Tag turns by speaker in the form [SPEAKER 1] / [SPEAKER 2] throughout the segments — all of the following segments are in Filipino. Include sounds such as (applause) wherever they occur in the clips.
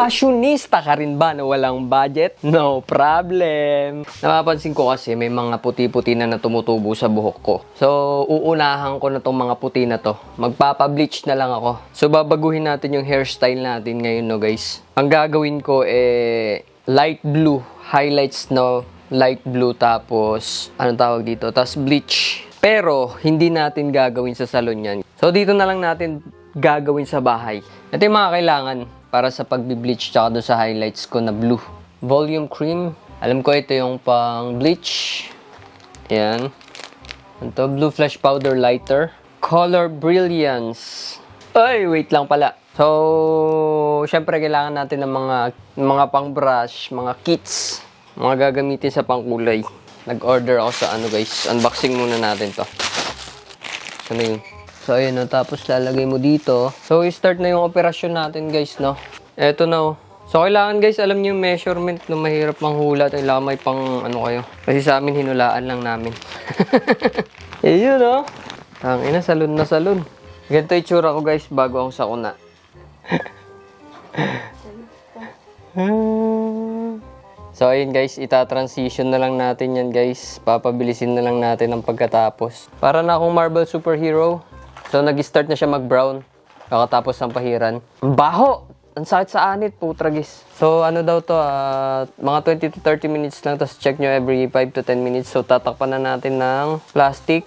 [SPEAKER 1] Fashionista ka rin ba na walang budget? No problem. Napapansin ko kasi may mga puti-puti na na tumutubo sa buhok ko. So, uunahan ko na tong mga puti na to. Magpapa-bleach na lang ako. So, babaguhin natin yung hairstyle natin ngayon, no guys. Ang gagawin ko eh light blue highlights no light blue tapos anong tawag dito tapos bleach pero hindi natin gagawin sa salon yan so dito na lang natin gagawin sa bahay ito yung mga kailangan para sa pagbi-bleach tsaka doon sa highlights ko na blue. Volume cream. Alam ko ito yung pang bleach. Yan. Ito blue flash powder lighter. Color brilliance. Ay wait lang pala. So, syempre kailangan natin ng mga mga pang brush, mga kits, mga gagamitin sa pangkulay. Nag-order ako sa ano guys, unboxing muna natin to. Na yun. So, ayun no, tapos lalagay mo dito. So, i-start na yung operasyon natin guys, no. Eto na oh. So, kailangan guys, alam niyo yung measurement no, mahirap manghula. Kailangan may pang ano kayo. Kasi sa amin, hinulaan lang namin. (laughs) eh, yun oh. Ang ina, salon na salon. Ganito itsura ko guys bago ako sakuna. (laughs) so ayun guys, ita-transition na lang natin yan guys. Papabilisin na lang natin ang pagkatapos. Para na akong Marvel superhero. So nag-start na siya mag-brown. Kakatapos ng pahiran. Ang baho! Ang sakit sa anit, putragis. So ano daw to, ah, mga 20 to 30 minutes lang. Tapos check nyo every 5 to 10 minutes. So tatakpan na natin ng plastic.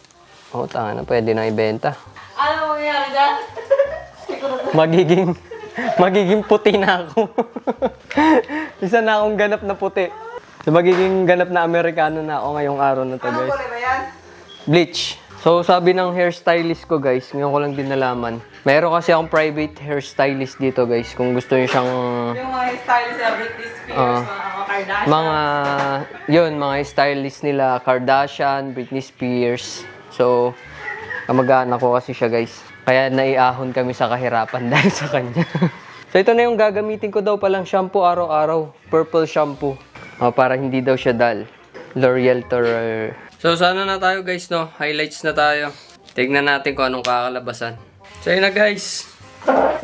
[SPEAKER 1] Oh, tanga na, pwede na ibenta.
[SPEAKER 2] Ano mangyayari dyan? (laughs)
[SPEAKER 1] magiging magiging puti na ako. (laughs) Isa na akong ganap na puti. So, magiging ganap na Amerikano na ako ngayong araw na to, guys.
[SPEAKER 2] kulay ba yan?
[SPEAKER 1] Bleach. So, sabi ng hairstylist ko, guys, ngayon ko lang din nalaman. Meron kasi akong private hairstylist dito, guys. Kung gusto niyo siyang
[SPEAKER 2] Yung mga stylist na Britney Spears,
[SPEAKER 1] Ah.
[SPEAKER 2] mga Kardashian.
[SPEAKER 1] mga, yun, mga stylist nila, Kardashian, Britney Spears. So, kamag-anak ko kasi siya, guys. Kaya naiahon kami sa kahirapan (laughs) dahil sa kanya. so, ito na yung gagamitin ko daw palang shampoo araw-araw. Purple shampoo. Oh, para hindi daw siya dal. L'Oreal Tour. So, sana na tayo, guys, no? Highlights na tayo. Tignan natin kung anong kakalabasan. So, yun na, guys.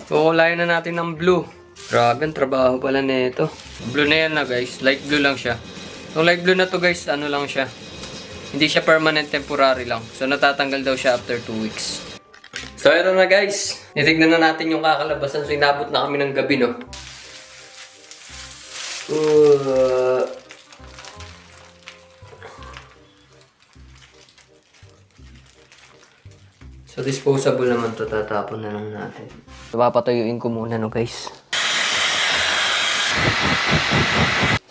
[SPEAKER 1] Kukulayan na natin ng blue. Grabe, trabaho pala nito. Blue na yan na guys. Light blue lang siya. Yung light blue na to guys, ano lang siya. Hindi siya permanent temporary lang. So natatanggal daw siya after 2 weeks. So ito na guys. Itignan na natin yung kakalabasan. So inabot na kami ng gabi no. Uh, So disposable naman to, tatapon na lang natin. So papatuyuin ko muna no guys.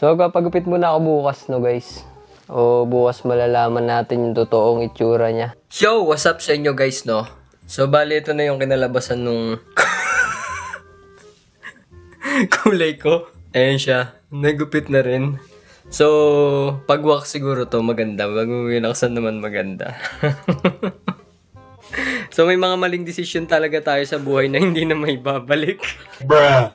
[SPEAKER 1] So papagupit muna ako bukas no guys. O bukas malalaman natin yung totoong itsura niya. Yo, what's up sa inyo guys no? So bali ito na yung kinalabasan nung (laughs) kulay ko. Ayan siya. Nagupit na rin. So, pag wax siguro to maganda. Pag uwinaksan naman maganda. (laughs) so may mga maling decision talaga tayo sa buhay na hindi na may babalik.
[SPEAKER 3] Bruh.